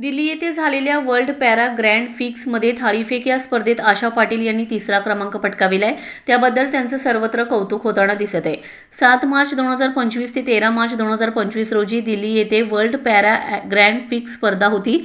दिल्ली येथे झालेल्या world para grand फिक्समध्ये थाळीफेक या स्पर्धेत आशा पाटील यांनी तिसरा क्रमांक पटकाविलाय. त्याबद्दल त्यांचं सर्वत्र कौतुक होताना दिसत आहे. सात मार्च दोन हजार पंचवीस ते तेरा मार्च दोन हजार पंचवीस रोजी दिल्ली येथे वर्ल्ड पॅरा ग्रँड फिक्स स्पर्धा होती.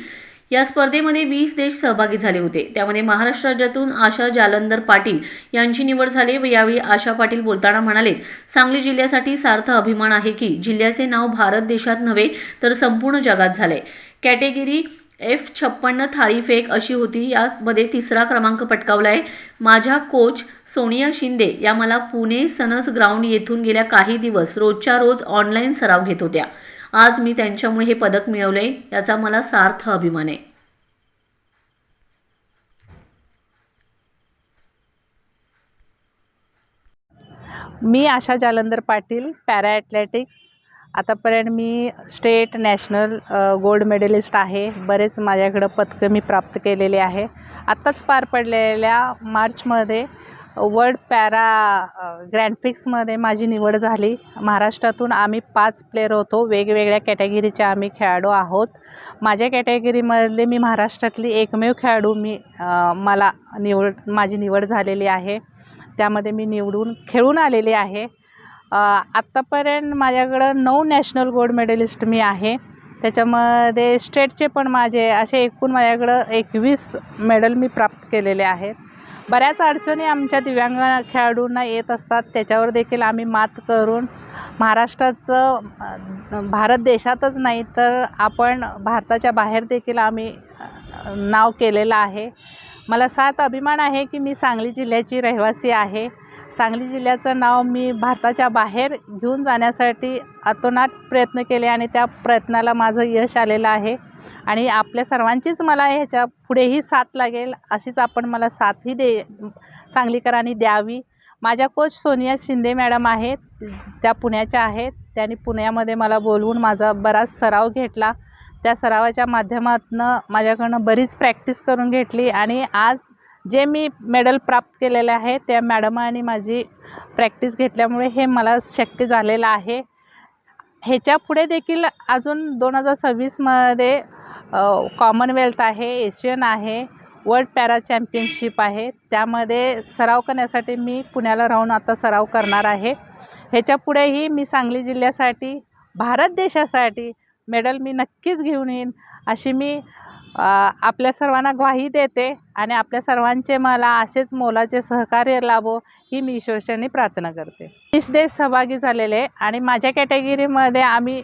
या स्पर्धेमध्ये वीस देश सहभागी झाले होते. त्यामध्ये महाराष्ट्र राज्यातून आशा जालंधर पाटील यांची निवड झाली व यावेळी आशा पाटील बोलताना म्हणालेत सांगली जिल्ह्यासाठी सार्थ अभिमान आहे की जिल्ह्याचे नाव भारत देशात नव्हे तर संपूर्ण जगात झाले कॅटेगरी एफ छप्पन्न थाळीफेक अशी होती. यामध्ये तिसरा क्रमांक पटकावला आहे माझ्या कोच सोनिया शिंदे या मला पुणे सनस ग्राउंड येथून गेल्या काही दिवस रोजच्या रोज ऑनलाईन सराव घेत होत्या. आज मी त्यांच्यामुळे हे पदक मिळवले याचा मला सार्थ अभिमान आहे. मी आशा जालंधर पाटील पॅरा ॲथलेटिक्स. आतापर्यंत मी स्टेट नॅशनल गोल्ड मेडलिस्ट आहे. बरेच माझ्याकडं पदकं मी प्राप्त केलेले आहे. आत्ताच पार पडलेल्या मार्चमध्ये वर्ल्ड पॅरा ग्रँडफिक्समध्ये माझी निवड झाली. महाराष्ट्रातून आम्ही पाच प्लेयर होतो. वेगवेगळ्या कॅटेगरीचे आम्ही खेळाडू आहोत. माझ्या कॅटेगरीमधले मी महाराष्ट्रातली एकमेव खेळाडू मी मला निवड माझी निवड झालेली आहे. त्यामध्ये मी निवडून खेळून आलेली आहे. आत्तापर्यंत माझ्याकडं नऊ नॅशनल गोल्ड मेडलिस्ट मी आहे. त्याच्यामध्ये स्टेटचे पण माझे असे एकूण माझ्याकडं एकवीस मेडल मी प्राप्त केलेले आहेत. बऱ्याच अडचणी आमच्या दिव्यांग खेळाडूंना येत असतात. त्याच्यावर देखील आम्ही मात करून महाराष्ट्राचं भारत देशातच नाही तर आपण भारताच्या बाहेर देखील आम्ही नाव केलेलं आहे. मला सात अभिमान आहे की मी सांगली जिल्ह्याची रहिवासी आहे. सांगली जिल्ह्याचं नाव मी भारताच्या बाहेर घेऊन जाण्यासाठी अतोनात प्रयत्न केले आणि त्या प्रयत्नाला माझं यश आलेलं आहे. आणि आपल्या सर्वांचीच मला ह्याच्या पुढेही साथ लागेल अशीच आपण मला साथही दे सांगलीकरांनी द्यावी. माझ्या कोच सोनिया शिंदे मॅडम आहेत त्या पुण्याच्या आहेत. त्यांनी पुण्यामध्ये मला बोलवून माझा बराच सराव घेतला. त्या सरावाच्या माध्यमातून माझ्याकडनं बरीच प्रॅक्टिस करून घेतली आणि आज जे मी मेडल प्राप्त केलेले आहे त्या मॅडमांनी माझी प्रॅक्टिस घेतल्यामुळे हे मला शक्य झालेलं आहे. ह्याच्या पुढे देखील अजून दोन हजार सव्वीसमध्ये कॉमनवेल्थ आहे एशियन आहे वर्ल्ड पॅरा चॅम्पियनशिप आहे. त्यामध्ये सराव करण्यासाठी मी पुण्याला राहून आता सराव करणार आहे. ह्याच्या पुढेही मी सांगली जिल्ह्यासाठी भारत देशासाठी मेडल मी नक्कीच घेऊन येईन अशी मी आपल्या सर्वांना ग्वाही देते आणि आपल्या सर्वांचे मला असेच मोलाचे सहकार्य लाभो ही मी ईश्वरचरणी प्रार्थना करते. वीस देश सहभागी झालेले आणि माझ्या कॅटेगरीमध्ये आम्ही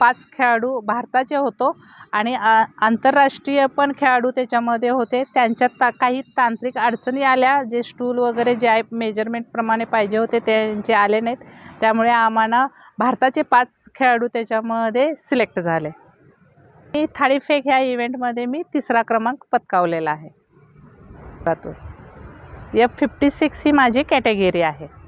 पाच खेळाडू भारताचे होतो आणि आंतरराष्ट्रीय पण खेळाडू त्याच्यामध्ये होते. त्यांच्यात ता काही तांत्रिक अडचणी आल्या जे स्टूल वगैरे जे आहे मेजरमेंटप्रमाणे पाहिजे होते त्यांचे आले नाहीत. त्यामुळे आम्हाला भारताचे पाच खेळाडू त्याच्यामध्ये सिलेक्ट झाले. मी थाळीफेक ह्या इव्हेंटमध्ये मी तिसरा क्रमांक पत्कावलेला आहे. एफ फिफ्टी सिक्स ही माझी कॅटेगरी आहे.